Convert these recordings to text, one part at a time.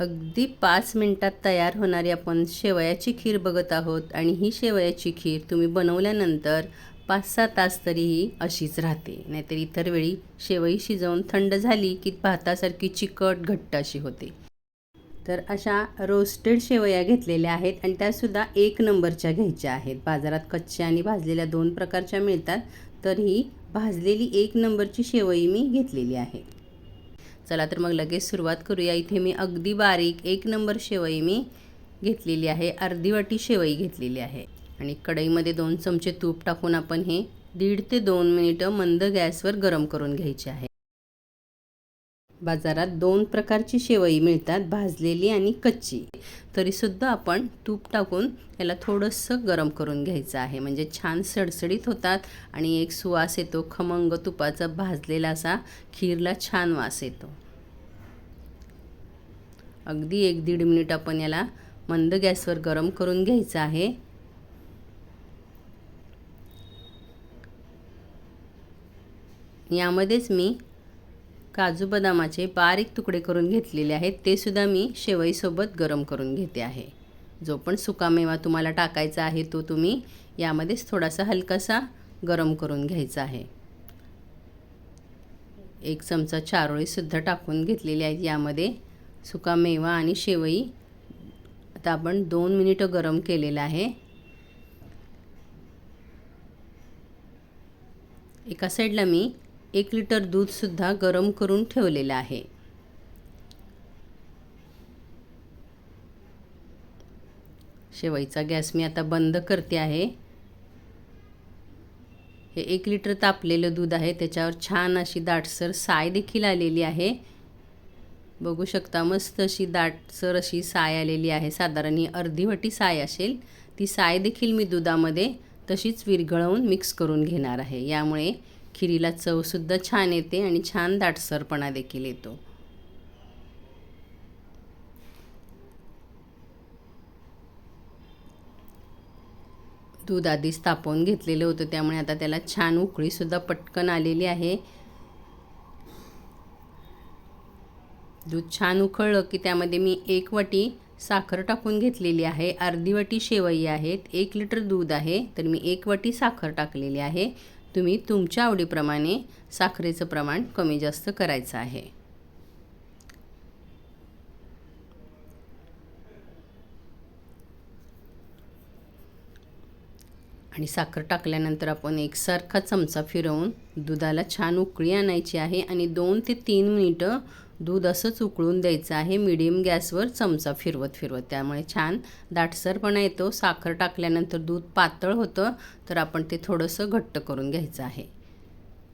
अगदी पाच मिनटात तयार होणारी आपण शेवयाची खीर बघत आहोत आणि ही शेवयाची खीर तुम्ही बनवल्यानंतर पाच सहा तास तरीही अशीच राहते. नाहीतर इतर वेळी शेवई शिजवून थंड झाली की भातासारखी चिकट घट्ट अशी होते. तर अशा रोस्टेड शेवया घेतलेल्या आहेत आणि त्यासुद्धा एक नंबरच्या घ्यायच्या आहेत. बाजारात कच्च्या आणि भाजलेल्या दोन प्रकारच्या मिळतात. तर ही भाजलेली एक नंबरची शेवई मी घेतलेली आहे. चला तर मग लगेच सुरुवात करूया. इथे मी अगदी बारीक एक नंबर शेवई मी घेतलेली आहे. अर्धी वाटी शेवई घेतलेली आहे. आणि कढईमध्ये दोन चमचे तूप टाकून आपण हे दीड ते दोन मिनिटं मंद गॅसवर गरम करून घ्यायचे आहे. बाजारात दोन प्रकारची शेवई मिळतात भाजलेली आणि कच्ची. तरीसुद्धा आपण तूप टाकून याला थोडंसं गरम करून घ्यायचं आहे. म्हणजे छान सडसडीत होतात आणि एक सुवास येतो खमंग तुपाचा भाजलेला असा खीरला छान वास येतो. अगदी एक दीड मिनिट आपण याला मंद गॅसवर गरम करून घ्यायचं आहे. यामध्येच मी काजू बदामाचे बारीक तुकडे करून घेतलेले आहेत ते सुद्धा मी शेवईसोबत गरम करून घेते आहे. जो पण सुकामेवा तुम्हाला टाकायचा आहे तो तुम्ही यामध्येच थोडासा हलकासा गरम करून घ्यायचा आहे. एक चमचा चारोळीसुद्धा टाकून घेतलेली आहे यामध्ये सुकामेवा आणि शेवई. आता आपण दोन मिनिटं गरम केलेलं आहे. एका साईडला मी एक लिटर दूधसुद्धा गरम करून ठेवलेलं आहे. शेवईचा गॅस मी आता बंद करते आहे. हे एक लिटर तापलेलं दूध आहे त्याच्यावर छान अशी दाटसर साय देखील आलेली आहे. बघू शकता मस्त अशी दाटसर अशी साय आलेली आहे. साधारण ही अर्धी वाटी साय असेल ती साय देखील मी दुधामध्ये तशीच विरघळवून मिक्स करून घेणार आहे. यामुळे खिरीला चवसुद्धा छान येते आणि छान दाटसरपणा देखील येतो. दूध आधीच तापवून घेतलेलं होतं त्यामुळे आता त्याला छान उकळीसुद्धा पटकन आलेली आहे. दूध छान उकळलं की त्यामध्ये मी एक वाटी साखर टाकून घेतलेली आहे. अर्धी वाटी शेवई आहेत एक लिटर दूध आहे तर मी एक वाटी साखर टाकलेली आहे. तुम्ही तुमच्या आवडीप्रमाणे साखरेचं प्रमाण कमी जास्त करायचं आहे. आणि साखर टाकल्यानंतर आपण एकसारखा चमचा फिरवून दुधाला छान उकळी आणायची आहे आणि दोन ते तीन मिनिटं दूध असंच उकळून द्यायचं आहे. मिडियम गॅसवर चमचा फिरवत फिरवत. त्यामुळे छान दाटसरपणा येतो. साखर टाकल्यानंतर दूध पातळ होतं तर आपण ते थोडंसं घट्ट करून घ्यायचं आहे.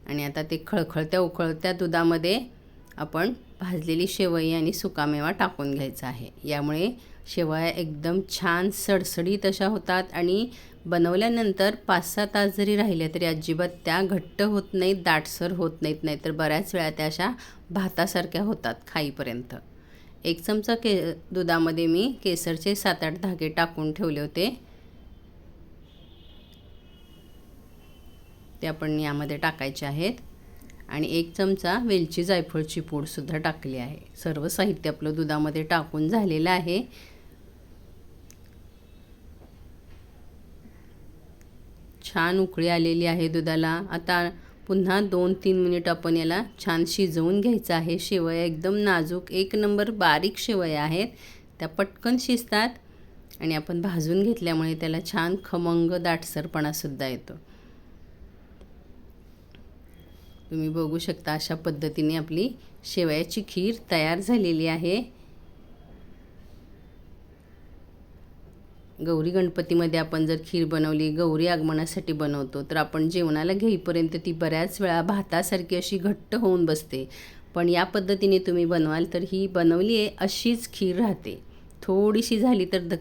आणि आता ते खळखळत्या उकळत्या दुधामध्ये आपण भाजलेली शेवई आणि सुकामेवा टाकून घ्यायचा आहे. यामुळे शेवया एकदम छान सडसडीत अशा होतात आणि बनवल्यानंतर पाच सहा तास जरी राहिल्या तरी अजिबात त्या घट्ट होत नाहीत दाटसर होत नाहीत नाहीतर बऱ्याच वेळा त्या अशा भातासारख्या होतात खाईपर्यंत. एक चमचा के दुधामध्ये मी केसरचे सात आठ धागे टाकून ठेवले होते. ते आपण यामध्ये टाकायचे आहेत. आणि एक चमचा वेलची जायफळची पूडसुद्धा टाकली आहे. सर्व साहित्य आपलं दुधामध्ये टाकून झालेलं आहे. छान उकळी आलेली आहे दुधाला. आता पुन्हा दोन तीन मिनिट आपण याला छान शिजवून घ्यायचं आहे. शेवया एकदम नाजूक एक नंबर बारीक शेवया आहेत. त्या पटकन शिजतात आणि आपण भाजून घेतल्यामुळे त्याला छान खमंग दाटसरपणासुद्धा येतो. तुम्ही बघू शकता अशा पद्धतीने आपली शेवयाची खीर तयार झालेली आहे. गौरी गणपतीमध्ये आपण जर खीर बनवली गौरी आगमनासाठी बनवतो तर आपण जेवणाला घेईपर्यंत ती बऱ्याच वेळा भातासारखी अशी घट्ट होऊन बसते. पण या पद्धतीने तुम्ही बनवाल तर ही बनवली आहे अशीच खीर राहते. थोडीशी झाली तर द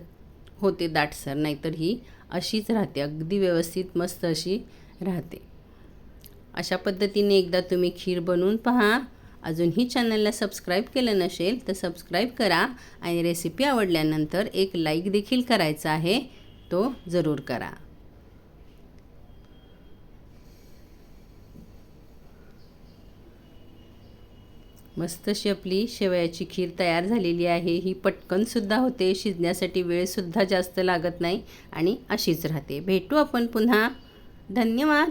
होते दाटसर नाहीतर ही अशीच राहते अगदी व्यवस्थित मस्त अशी राहते. अशा पद्धतीने एकदा तुम्ही खीर बनवून पहा. अजूनही चॅनलला सबस्क्राईब केलं नसेल तर सबस्क्राईब करा आणि रेसिपी आवडल्यानंतर एक लाईक देखील करायचा आहे तो जरूर करा. मस्तशी आपली शेवयाची खीर तयार झालेली आहे. ही पटकनसुद्धा होते शिजण्यासाठी वेळसुद्धा जास्त लागत नाही आणि अशीच राहते. भेटू आपण पुन्हा. धन्यवाद.